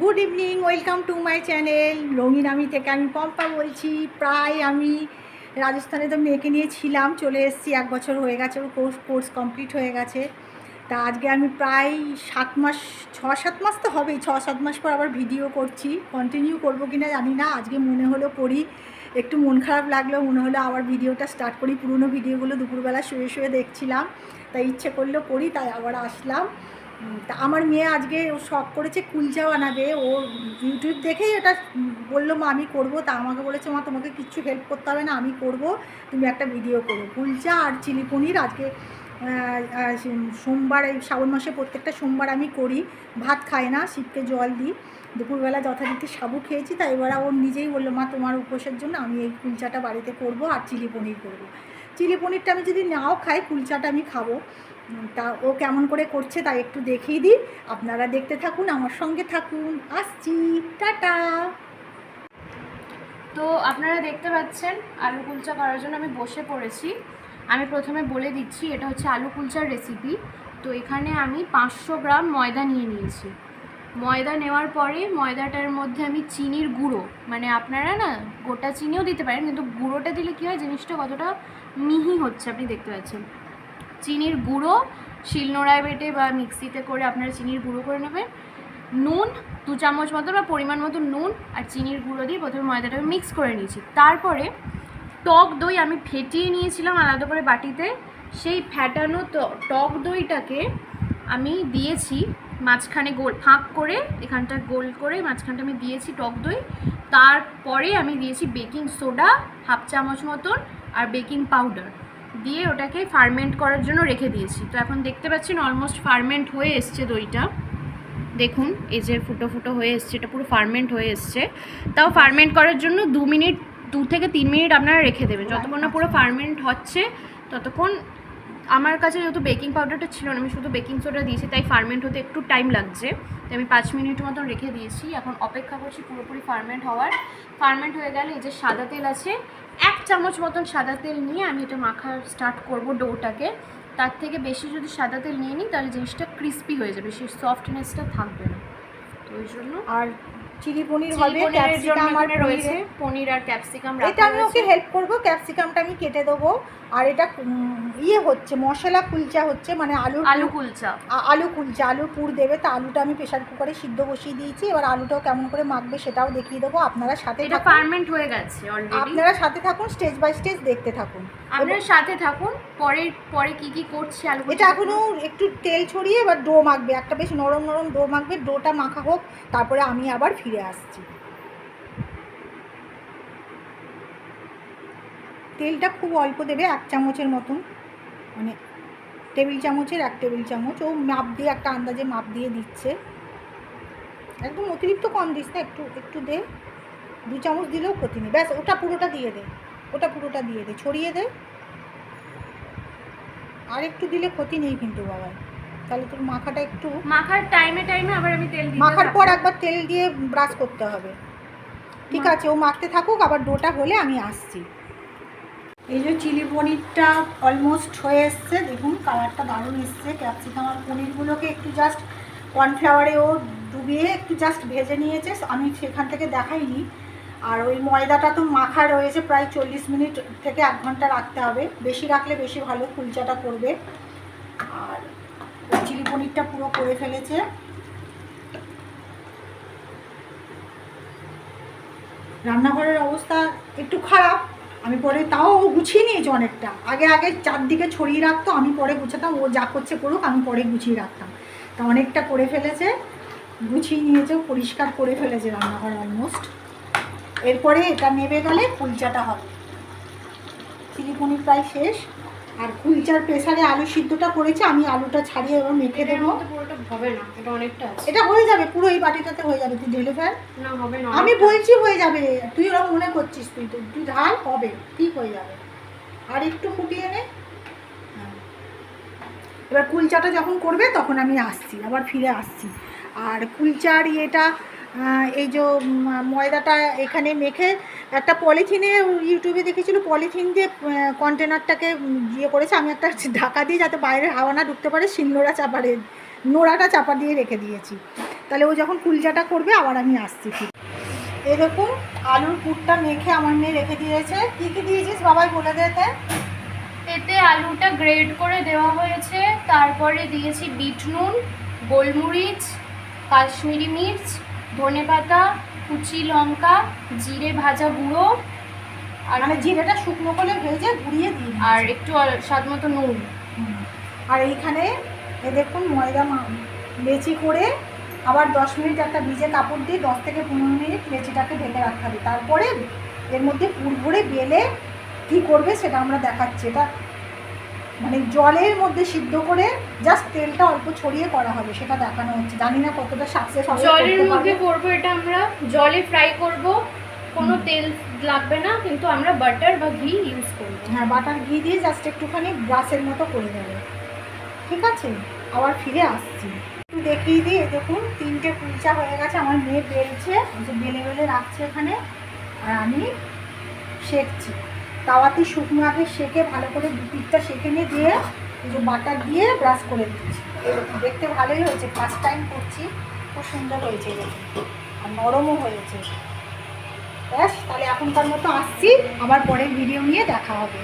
Good evening welcome to my channel রঙিন আমি থেকে আমি পম্পা বলছি। প্রায় আমি রাজস্থানে তো মেয়েকে নিয়ে ছিলাম, চলে এসেছি। এক বছর হয়ে গেছে কোর্স কোর্স কমপ্লিট হয়ে গেছে। তা আজকে আমি প্রায় সাত মাস, ছ সাত মাস তো হবেই, ছ সাত মাস পর আবার ভিডিও করছি। কন্টিনিউ করব কি না জানি না, আজকে মনে হলো করি। একটু মন খারাপ লাগল, মনে হলো আবার ভিডিওটা স্টার্ট করি। পুরনো ভিডিওগুলো দুপুরবেলা শুয়ে শুয়ে দেখছিলাম। তাই ইচ্ছে করল করি, তাই আবার আসলাম। তা আমার মেয়ে আজকে ও শখ করেছে কুলচা বানাবে। ও ইউটিউব দেখেই এটা বলল, মা, আমি করব। তা আমাকে বলেছে, মা, তোমাকে কিচ্ছু হেল্প করতে হবে না, আমি করব। তুমি একটা ভিডিও করো। কুলচা আর চিলি পনির আজকে সোমবার, এই শ্রাবণ মাসে প্রত্যেকটা সোমবার আমি করি। ভাত খাই না, শিবকে জল দিই। দুপুরবেলা যথারীতি সাবু খেয়েছি তাই এবার ওর নিজেই বলল, মা, তোমার উপোসের জন্য আমি এই কুলচাটা বাড়িতে করব আর চিলি পনির করব। চিলি পনিরটা আমি যদি নাও খাই, কুলচাটা আমি খাব। তা ও কেমন করে করছে তাই একটু দেখিয়ে দিই। আপনারা দেখতে থাকুন, আমার সঙ্গে থাকুন। আসছি, টাটা। তো আপনারা দেখতে পাচ্ছেন আলু কুলচা করার জন্য আমি বসে পড়েছি। আমি প্রথমে বলে দিচ্ছি, এটা হচ্ছে আলু কুলচার রেসিপি তো এখানে আমি পাঁচশো গ্রাম ময়দা নিয়ে নিয়েছি। ময়দা নেওয়ার পরে ময়দাটার মধ্যে আমি চিনির গুঁড়ো মানে আপনারা না গোটা চিনিও দিতে পারেন, কিন্তু গুঁড়োটা দিলে কী হয়, জিনিসটা কতটা মিহি হচ্ছে, আপনি দেখতে পাচ্ছেন। চিনির গুঁড়ো, শিলনোড়ায় বেটে বা মিক্সিতে করে আপনারা চিনির গুঁড়ো করে নেবেন। নুন, দু চামচ মতো বা পরিমাণ মতো নুন আর চিনির গুঁড়ো দিয়ে প্রথমে ময়দাটাকে মিক্স করে নিয়েছি। তারপরে টক দই আমি ফেটিয়ে নিয়েছিলাম আলাদা করে বাটিতে। সেই ফ্যাটানো টক দইটাকে আমি দিয়েছি মাঝখানে গোল, ফাঁক করে, এখানটা গোল করে মাঝখানটা আমি দিয়েছি টক দই। তারপরে আমি দিয়েছি বেকিং সোডা, হাফ চামচ মতন আর বেকিং পাউডার। দিয়ে ওটাকে ফার্মেন্ট করার জন্য রেখে দিয়েছি। তো এখন দেখতে পাচ্ছেন অলমোস্ট ফার্মেন্ট হয়ে এসছে দইটা। দেখুন, এই যে ফুটো ফুটো হয়ে এসছে, এটা পুরো ফার্মেন্ট হয়ে এসছে। তাও ফার্মেন্ট করার জন্য দু মিনিট, দু থেকে তিন মিনিট আপনারা রেখে দেবেন। যতক্ষণ না পুরো ফার্মেন্ট হচ্ছে, ততক্ষণ আমার কাছে যেহেতু বেকিং পাউডারটা ছিল না, আমি শুধু বেকিং সোডা দিয়েছি, তাই ফার্মেন্ট হতে একটু টাইম লাগছে। তাই আমি পাঁচ মিনিট মতন রেখে দিয়েছি। এখন অপেক্ষা করছি পুরোপুরি ফার্মেন্ট হওয়ার। ফার্মেন্ট হয়ে গেলে এই যে সাদা তেল আছে, এক চামচ মতন সাদা তেল নিয়ে আমি এটা মাখা স্টার্ট করব ডোটাকে। তার থেকে বেশি যদি সাদা তেল নিয়ে নিই, তাহলে জিনিসটা ক্রিস্পি হয়ে যাবে, সেই সফটনেসটা থাকবে না। তো ওই জন্য আর চিলি পনির হবে ক্যাপসিকাম আর রয়েছে পনির আর ক্যাপসিকাম এটা আমি ওকে হেল্প করব ক্যাপসিকামটা আমি কেটে দেবো। আর এটা ইয়ে হচ্ছে মশলা কুলচা হচ্ছে মানে আলু আলু কুলচা। আলু কুলচা আলু পুর দেবে। তা আলুটা আমি প্রেশার কুকারে সিদ্ধ বসিয়ে দিয়েছি। এবার আলুটাও কেমন করে মাখবে সেটাও দেখিয়ে দেবো। আপনারা সাথে এটা ফার্মেন্ট হয়ে গেছে অলরেডি আপনারা সাথে থাকুন স্টেজ বাই স্টেজ দেখতে থাকুন। আপনার সাথে থাকুন পরে পরে কি কি করছি আলু এটা এখনও একটু তেল ছড়িয়ে এবার ডো মাখবে। একটা বেশ নরম নরম ডো মাখবে ডোটা মাখা হোক তারপরে আমি আবার ফিরে আসছি। তেলটা খুব অল্প দেবে, এক চামচের মতন। মানে টেবিল চামচের এক টেবিল চামচ। ও মাপ দিয়ে, একটা আন্দাজে মাপ দিয়ে দিচ্ছে। একদম অতিরিক্ত কম দিস না, একটু একটু দে। দু চামচ দিলেও ক্ষতি নেই। ব্যাস, ওটা পুরোটা দিয়ে দে। ওটা পুরোটা দিয়ে দে। ছড়িয়ে দে। আর একটু দিলে ক্ষতি নেই কিন্তু বাবা। তাহলে তোর মাখাটা একটু মাখার টাইমে টাইমে আবার আমি তেল দিতে মাখার পর একবার তেল দিয়ে ব্রাশ করতে হবে। ঠিক আছে ও মাখতে থাকুক আবার ডোটা হলে আমি আসছি। এই যে চিলি পনিরটা অলমোস্ট হয়ে এসছে দেখুন কালারটা দারুণ এসছে ক্যাপসিকাম আর পনিরগুলোকে একটু জাস্ট কর্নফ্লাওয়ারে ও ডুবিয়ে একটু জাস্ট ভেজে নিয়েছে আমি সেখান থেকে দেখাইনি। আর ওই ময়দাটা তো মাখা রয়েছে প্রায় চল্লিশ মিনিট থেকে এক ঘণ্টা রাখতে হবে। বেশি রাখলে বেশি ভালো কুলচাটা করবে। পনিরটা পুরো করে ফেলেছে। রান্নাঘরের অবস্থা একটু খারাপ, আমি পরে তাও ও গুছিয়ে নিয়েছে অনেকটা। আগে আগে চারদিকে ছড়িয়ে রাখতো, আমি পরে গুছাতাম, ও যা করছে করুক, আমি পরে গুছিয়ে রাখতাম। তা অনেকটা করে ফেলেছে, গুছিয়ে নিয়েছে, পরিষ্কার করে ফেলেছে রান্নাঘর অলমোস্ট এরপরে এটা নেবে গেলে কুলচাটা হবে। চিলি পনির প্রায় শেষ। আর কুলচার প্রেসারে আলু সিদ্ধটা করেছে আমি আলুটা ছাড়িয়ে এবার মেখে দেবো। হবে না এটা অনেকটা এটা হয়ে যাবে পুরো এই বাটিটাতে হয়ে যাবে তুই ঢেলে ফেল। না হবে না আমি। বলছি হয়ে যাবে তুই ওরকম মনে করছিস তুই তো তুই ঢাল হবে ঠিক হয়ে যাবে। আর একটু ফুটিয়ে নে। হ্যাঁ। এবার কুলচাটা যখন করবে তখন আমি আসছি আবার ফিরে আসছি। আর কুলচার ইয়েটা এই যে ময়দাটা এখানে মেখে একটা পলিথিনে ইউটিউবে দেখেছিল, পলিথিন দিয়ে কন্টেনারটাকে ইয়ে করেছে। আমি একটা ঢাকা দিয়ে যাতে বাইরে হাওয়া না ঢুকতে পারে, শিলনোড়া চাপারে নোড়াটা চাপা দিয়ে রেখে দিয়েছি। তাহলে ও যখন কুলচাটা করবে, আবার আমি আসছি ঠিক এরকম আলুর পুরটা মেখে আমার মেয়ে রেখে দিয়েছে। কী কী দিয়েছিস বাবাই বলে দেতে এতে? আলুটা গ্রেড করে দেওয়া হয়েছে। তারপরে দিয়েছি বিট নুন, গোলমরিচ, কাশ্মীরি মির্চ ধনেপাতা কুচি লঙ্কা জিরে ভাজা গুঁড়ো। আর মানে জিরেটা শুকনো করে ভেজে গুঁড়িয়ে দিই আর একটু স্বাদ মতো নুন। আর এইখানে এ দেখুন ময়দা লেচি করে আবার দশ মিনিট একটা ভিজে কাপড় দিয়ে দশ থেকে পনেরো মিনিট লেচিটাকে ঢেকে রাখতে হবে। তারপরে এর মধ্যে পুর ভরে বেলে কী করবে সেটা আমরা দেখাচ্ছি। এটা মানে জলের মধ্যে সিদ্ধ করে জাস্ট তেলটা অল্প ছড়িয়ে করা হবে সেটা দেখানো হচ্ছে। জানি না কতটা সাকসেস হবে জলের মধ্যে। করব এটা আমরা। জলে ফ্রাই করব। কোনো তেল লাগবে না কিন্তু আমরা বাটার বা ঘি ইউজ করব। হ্যাঁ বাটার ঘি দিয়ে জাস্ট একটুখানি ব্রাশের মতো করে দেবে ঠিক আছে? আবার ফিরে আসছি। একটু দেখিয়ে দিই দেখুন তিনটে কুলচা হয়ে গেছে আমার মেয়ে বেলছে যে বেলে বেলে রাখছে এখানে আর আমি শেখছি তাওয়াতে শুকনো আগে শেখে ভালো করে দুপিটটা সেঁকে নিয়ে দিয়ে যে বাটার দিয়ে ব্রাশ করে দিচ্ছি। দেখতে ভালোই হয়েছে ফার্স্ট টাইম করছি, খুব সুন্দর হয়েছে আর নরমও হয়েছে। ব্যাস, তাহলে এখনকার মতো আসছি আমার পরের ভিডিও নিয়ে দেখা হবে।